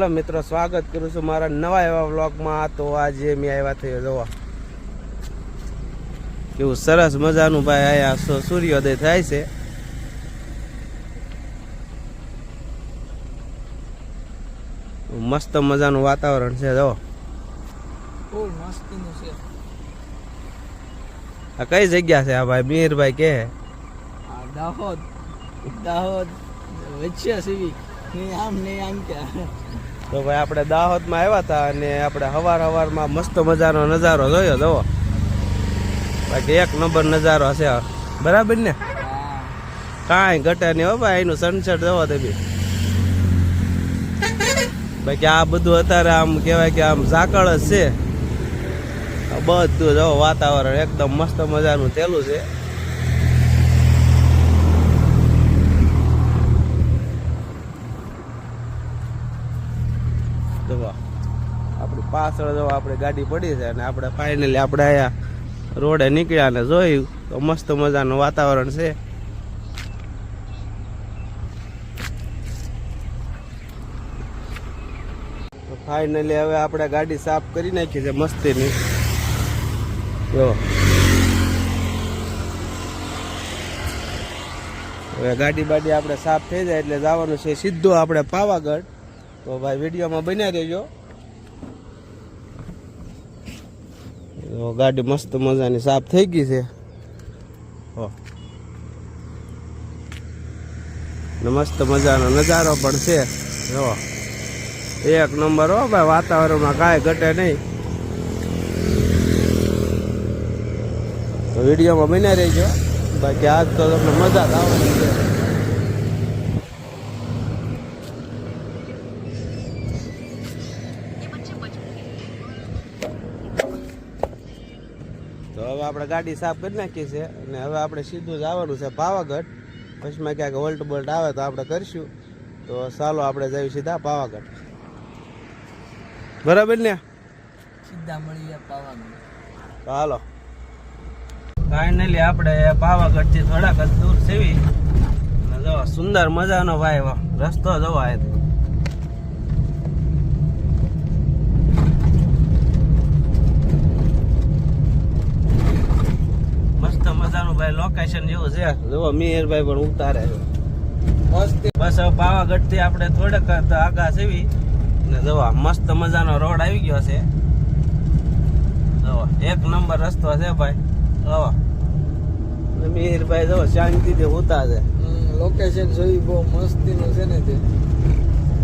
મિત્રો સ્વાગત કરું છું મારા નવા એવા વ્લોગમાં. તો આજે મેં આવ્યા થયો જોવા કેવું સરસ મજાનું ભાઈ આયા સૂર્યોદય થાય છે. મસ્ત મજાનું વાતાવરણ છે જો આ કઈ જગ્યા છે આ ભાઈ? મીરભાઈ કે દાહોદ. દાહોદ. વચ્ચે સીવી ને આમ ને આમ કે તો ભાઈ આપણે દાહોદમાં આવ્યા હતા અને આપણે હવાર હવારમાં મસ્ત મજાનો નજારો જોયો જવો બાકી એક નંબર નજારો છે બરાબર ને? કાંઈ ઘટે નહીં હો ભાઈ, એનું સનસેટ જોવો તમે. બાકી આ બધું અત્યારે આમ કહેવાય કે આમ ઝાકળ જ છે. બધું જવો વાતાવરણ, એકદમ મસ્ત મજાનું થેલું છે જો આપણી પાછળ જો આપણે ગાડી પડી છે અને આપણે ફાઇનલી આપણે અહીંયા રોડે નીકળ્યા અને જોયું તો મસ્ત મજાનું વાતાવરણ છે. ફાઇનલી હવે આપણે ગાડી સાફ કરી નાખી છે મસ્તીની. જો. હવે ગાડી બાડી આપણે સાફ થઈ જાય એટલે જવાનું છે સીધું આપણે પાવાગઢ. તો ભાઈ વિડીયોમાં બન્યા રહેજો. તો ગાડી મસ્ત મજાની સાફ થઈ ગઈ છે. મસ્ત મજાનો નજારો પણ છે. જો. એક નંબર હો ભાઈ વાતાવરણમાં કાંઈ ઘટે નહીં. તો વિડીયોમાં બન્યા રહેજો. બાકી આજ તો તમને મજા જ આવવાની છે. આપણે ગાડી સાફ કરી નાખી છે અને હવે આપણે સીધું જ આવવાનું છે પાવાગઢ. પછીમાં ક્યાંક વોલ્ટ બોલ્ટ આવે તો આપણે કરીશું. તો ચાલો આપણે જઈએ સીધા પાવાગઢ. બરાબર ને? સીધા મળીએ પાવાનું તો હાલો. ફાઇનલી આપણે પાવાગઢથી થોડાક જ દૂર સેવી. અને જો સુંદર મજાનો ભાઈ રસ્તો જવાય આ મસ્ત મજાનું ભાઈ લોકેશન જેવું છે. જોવો મિહિરભાઈ પણ ઉતારે છે. મસ્તી. બસ હવે પાવાગઢથી આપણે થોડેક આગા સેવી ને જોવા મસ્ત મજાનો રોડ આવી ગયો છે. જોવા એક નંબર રસ્તો છે ભાઈ. જોવા. ને મિહિરભાઈ જો શાંતિથી ઉતા છે લોકેશન જોઈ બહુ મસ્તીનું છે ને તે.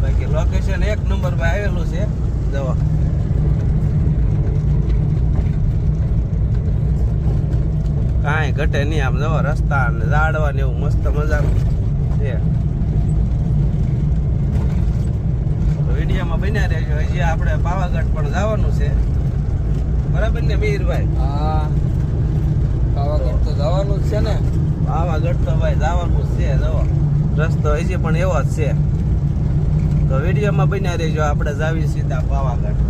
બાકી લોકેશન એક નંબર ભાઈ આવેલું છે. જોવા. કાંઈ ઘટે નહીં. આમ જવા રસ્તા ને ઝાડવા ને એવું મસ્ત મજાનું છે. તો વિડીયોમાં બન્યા રહેજો. હજી આપણે પાવાગઢ પણ જવાનું છે. બરાબર ને મીરભાઈ? હા. પાવાગઢ તો જવાનું જ છે ને. પાવાગઢ તો ભાઈ જવાનું જ છે જવો. રસ્તો હજી પણ એવો જ છે. તો વિડીયોમાં બન્યા રહેજો. આપણે જાવી સીધા પાવાગઢ.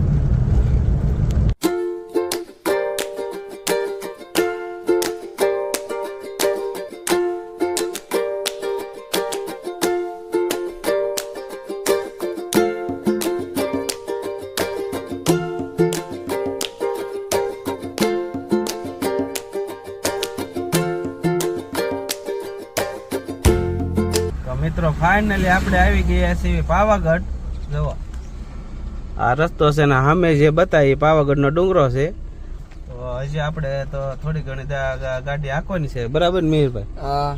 ફાઇનલી આપણે આવી ગયા છીએ પાવાગઢ. જુઓ આ રસ્તો છે ને સામે જે બતાવી પાવાગઢનો ડુંગરો છે. તો હજી આપણે તો થોડી ઘણી ગાડી હાંકવાની છે. બરાબર ને મિહિરભાઈ હા.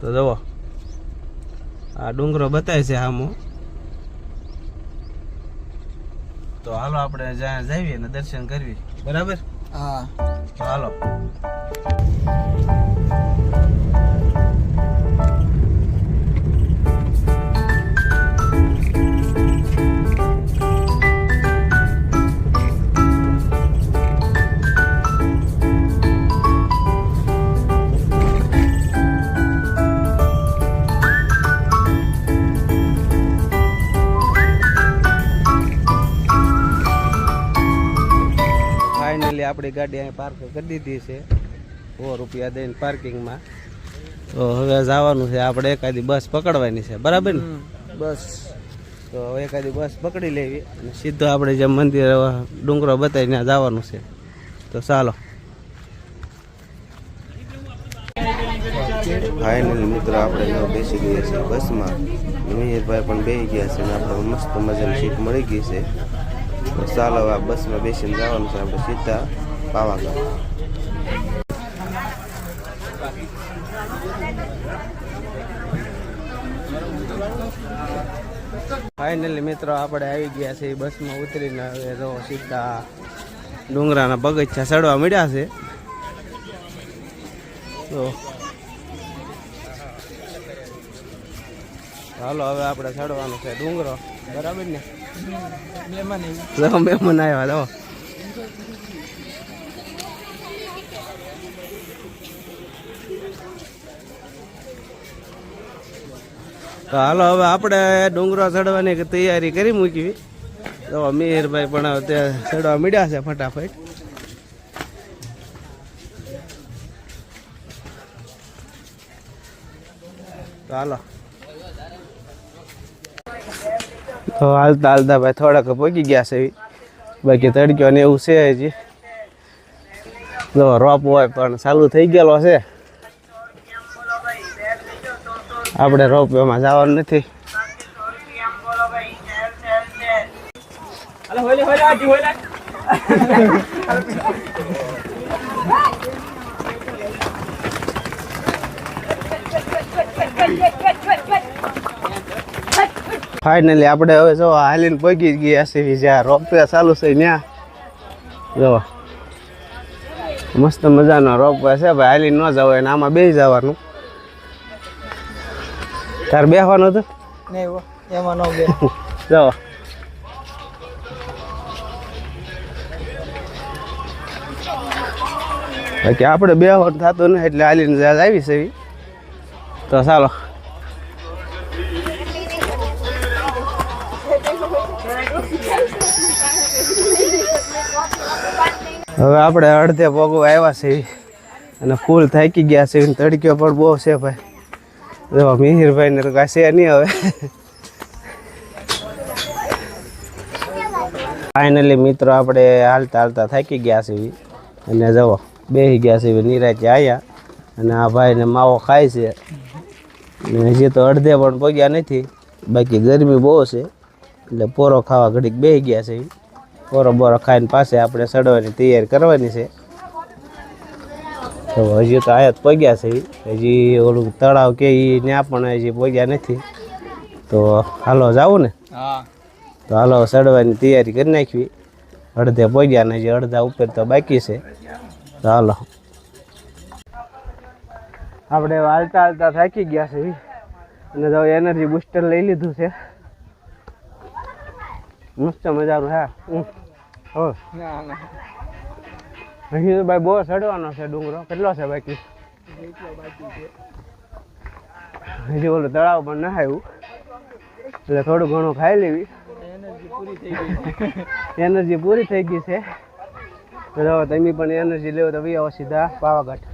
તો જુઓ આ ડુંગરો બતાવે છે સામો તો હાલો આપણે જ્યાં જઈએ ને દર્શન કરવી. બરાબર? હા. તો હાલો. આપણી ગાડી અહીં પાર્ક કરી દીધી છે. સો રૂપિયા દઈને પાર્કિંગમાં તો હવે જવાનું છે આપણે એકાદી બસ પકડવાની છે. બરાબર ને? બસ. તો હવે એકાદી બસ પકડી લેવી અને સીધો આપણે જે મંદિર ડુંગરો બતાવી ત્યાં જવાનું છે. તો ચાલો. ફાઇનલી મિત્રો આપણે બેસી ગયા છીએ બસમાં. મિહિરભાઈ પણ બેસી ગયા છે અને આપણે મસ્ત મજાની સીટ મળી ગઈ છે. તો ચાલો આ બસમાં બેસીને જવાનું છે આપણે સીધા પાવાગઢ. ફાઇનલી મિત્રો, આપણે આવી ગયા છે બસમાં ઉતરીને. હવે તો સીધા ડુંગરાના બગીચા ચડવા મળ્યા છે. તો હાલો, હવે આપણે ચડવાનું છે ડુંગરો. બરાબર ને. જો મહેમાન આવ્યા જો તો હાલો, હવે આપણે ડુંગરો ચડવાની તૈયારી કરી મૂકી. તો મિહિરભાઈ પણ તે ચડવા મળ્યા છે ફટાફટ. તો હાલો. તો હાલતા હાલતા ભાઈ થોડાક પહોંચી ગયા છે બાકી તડક્યો ને એવું છે હજી. જો, રોપ હોય પણ ચાલુ થઈ ગયેલો છે. આપણે રોપ એમાં જવાનું નથી. હોયલે. ફાઇનલી આપણે હવે જો હાલીને પહોંચી ગયા છે જ્યાં રોપવે ચાલુ છે ત્યાં જો. મસ્ત મજાનો રોપવે છે ભાઈ હાલીને ન જવાય ને આમાં બે જવાનું. તાર બેસવાનું હતું? એમાં નો બે જો. બાકી આપણે બે થતું નહીં એટલે હાલીને આવી છે. તો ચાલો. હવે આપણે અડધે પગો આવ્યા છે અને ફૂલ થાકી ગયા છે તડક્યો પણ બહુ છે ભાઈ. જો મિહિરભાઈ ને તો કાંઈ છે નહીં હવે. ફાઇનલી મિત્રો, આપણે હાલતા હાલતા થાકી ગયા છે અને જવો બેસી ગયા છે નિરાજે આવ્યા અને આ ભાઈને માવો ખાય છે. હજી તો અડધે પણ પગ્યા નથી. બાકી ગરમી બહુ છે. એટલે પોરો ખાવા ઘડીક બે ગયા છે. પોરો બોરો ખાઈને પાસે આપણે સડવાની તૈયારી કરવાની છે. તો હજી તો આયા જ પગ્યા છે. હજી ઓલું તળાવ કે એ ત્યાં પણ હજી પગ્યા નથી. તો હાલો જાવું ને? તો હાલો સડવાની તૈયારી કરી નાખવી. અડધે પગ્યા ને હજી અડધા ઉપર તો બાકી છે. તો હાલો. આપણે હાલતા હાલતા થાકી ગયા છે. અને તો એનર્જી બુસ્ટર લઈ લીધું છે. મસ્ત મજાનું હા. હો અહીં તો ભાઈ બહુ ચડવાનો છે ડુંગરો. કેટલો છે બાકી? હજી ઓલું તળાવ પણ ના આવ્યું. એટલે થોડું ઘણું ખાઈ લેવી. એનર્જી પૂરી થઈ ગઈ છે. તો તમે પણ એનર્જી લેવો તો આવો સીધા પાવાગઢ.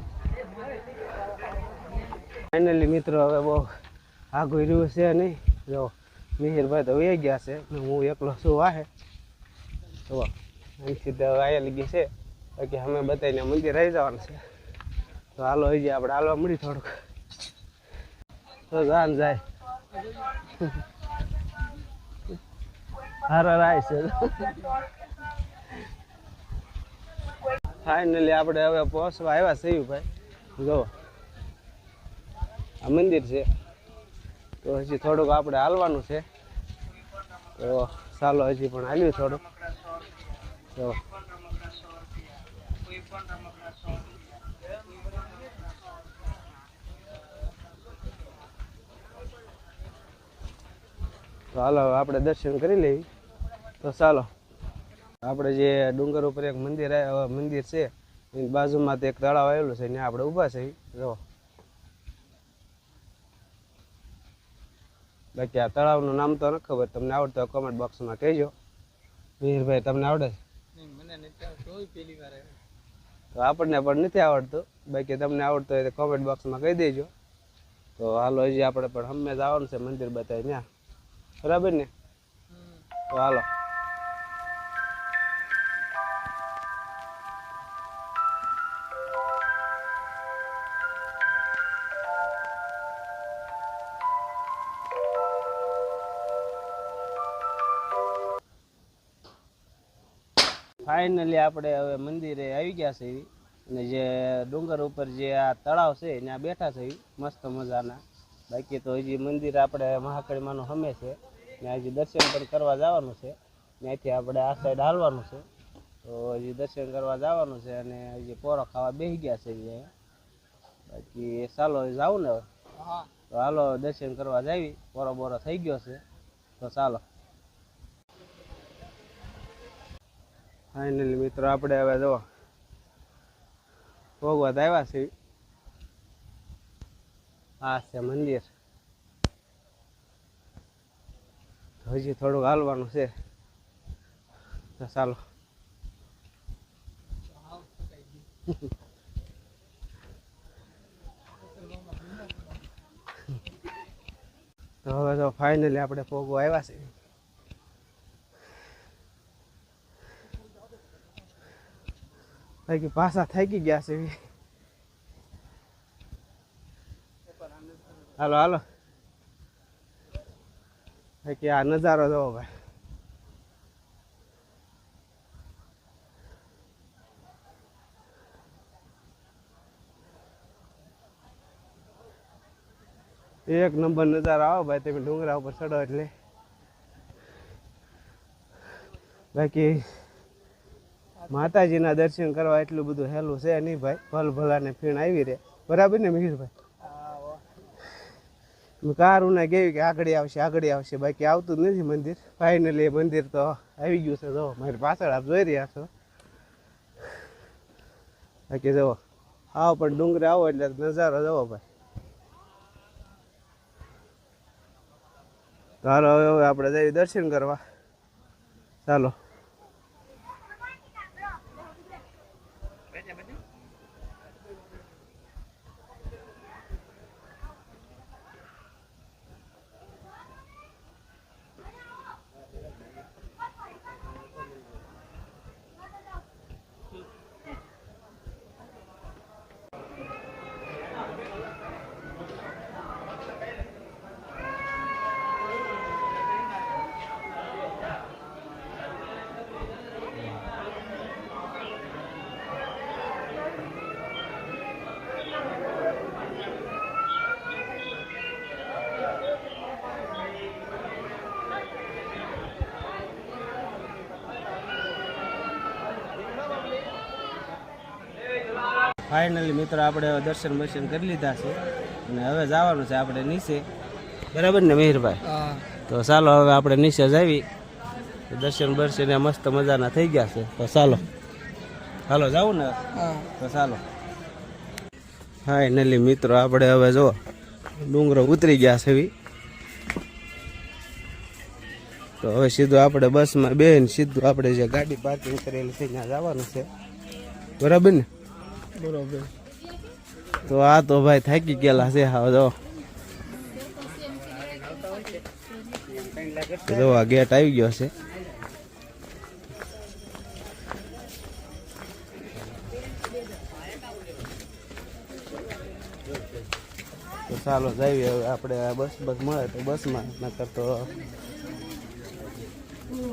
ફાઇનલી મિત્રો, હવે બહુ આગળ રહ્યું છે નહીં. જો. મિહિરભાઈ તો વહી ગયા છે ને હું એકલો શું વાહે. તો અહીંથી તો આવેલી ગઈ છે. બાકી અમે બતાવીને મંદિર રહી જવાનું છે. તો હાલો આવી જાય આપણે હાલવા મળી થોડુંક. તો જાન જાય. હારા રાય છે. ફાઇનલી આપણે હવે પહોંચવા આવ્યા છીએ ભાઈ. જો આ મંદિર છે. તો હજી થોડુંક આપણે હાલવાનું છે. તો ચાલો હજી પણ હાલ્યું થોડુંક. તો હાલો આપણે દર્શન કરી લેવી તો ચાલો. આપણે જે ડુંગર ઉપર એક મંદિર મંદિર છે, એની બાજુમાં તો એક તળાવ આવેલું છે, ત્યાં આપણે ઊભા છે જો. બાકી આ તળાવનું નામ તો નથી ખબર. તમને આવડતું હોય કોમેન્ટ બોક્સમાં કહેજો. મિહિરભાઈ તમને આવડે છે. તો આપણને પણ નથી આવડતું. બાકી તમને આવડતું હોય તો કોમેન્ટ બોક્સમાં કહી દેજો. તો હાલો હજી આપણે પણ હંમેશા આવવાનું છે મંદિર બતાવી ત્યાં. બરાબર ને? તો હાલો. ફાઇનલી આપણે હવે મંદિરે આવી ગયા છે અને જે ડુંગર ઉપર જે આ તળાવ છે ત્યાં બેઠા છે. મસ્ત મજાના. બાકી તો હજી મંદિર આપણે મહાકાળી માનું હમે છે. ત્યાં હજી દર્શન પણ કરવા જવાનું છે. ત્યાંથી આપણે આ સાઈડ હાલવાનું છે. તો હજી દર્શન કરવા જવાનું છે અને હજી પોરો ખાવા બેસી ગયા છે. બાકી ચાલો જાવું ને હવે? તો હાલો દર્શન કરવા જાવી. પોરો બોરો થઈ ગયો છે. તો ચાલો. ફાઇનલી મિત્રો, આપણે હવે જો ભોગવત આવ્યા છે આ છે મંદિર. હજી થોડુંક હાલવાનું છે. તો ચાલો. તો હવે તો ફાઇનલી આપણે ભોગવા આવ્યા છે બાકી પાસા થાકી ગયા છે. હાલો હાલો. બાકી આ નજારો જોવો ભાઈ. એક નંબર નજારો આવો ભાઈ, તમે ડુંગરા ઉપર ચડો એટલે. બાકી માતાજીના દર્શન કરવા એટલું બધું હેલું છે નહીં ભાઈ? ભલ ભલાને ફીણ આવી રે બરાબર ને મિહિરભાઈ? હા હો. કાર ઉના કેવી કે આગળ આવશે આગળ આવશે. બાકી આવતું જ નથી મંદિર. ફાઇનલી મંદિર તો આવી ગયું છે. જો, મારી પાછળ આપ જોઈ રહ્યા છો. બાકી જવો આવો પણ ડુંગરે આવો એટલે નજારો જવો ભાઈ. ચાલો હવે આપણે જઈએ દર્શન કરવા. ચાલો. ફાઇનલી મિત્રો આપણે હવે દર્શન બર્શન કરી લીધા છે. અને હવે જવાનું છે આપણે નીચે. બરાબર ને મિહિરભાઈ? તો ચાલો હવે આપણે નીચે જાવી દર્શન બર્શન મસ્ત મજાના થઈ ગયા છે. તો ચાલો. ચાલો જાવું ને. તો ચાલો. ફાઇનલી મિત્રો આપણે હવે જો ડુંગરો ઉતરી ગયા છે. તો હવે સીધું આપણે બસમાં બેન સીધું આપણે જે ગાડી પાર્કિંગ કરેલી છે ત્યાં જવાનું છે. બરાબર ને? બરોબર. તો આ તો ભાઈ થાકી ગયેલા છે હા જો. જો આ ગેટ આવી ગયો છે. તો ચાલો જઈએ હવે આપણે બસ બસ મળે તો બસમાં નકર તો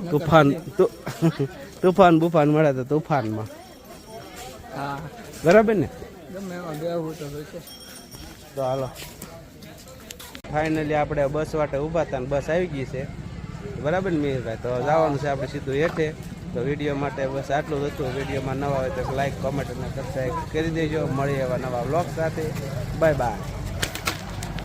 તુફાન તુ- તુફાન બુફાન મળે તો તુફાનમાં. હા. બરાબર ને? તો હાલો. ફાઇનલી આપણે બસ વાટે ઊભા હતા ને બસ આવી ગઈ છે. બરાબર ને મિહિરભાઈ તો જવાનું છે આપણે સીધું હેઠે. તો વીડિયો માટે બસ આટલું જ હતું. વિડીયોમાં નવા હોય તો લાઈક કોમેન્ટ અને સબસ્ક્રાઈબ કરી દેજો. મળીએ એવા નવા બ્લોગ સાથે. Bye bye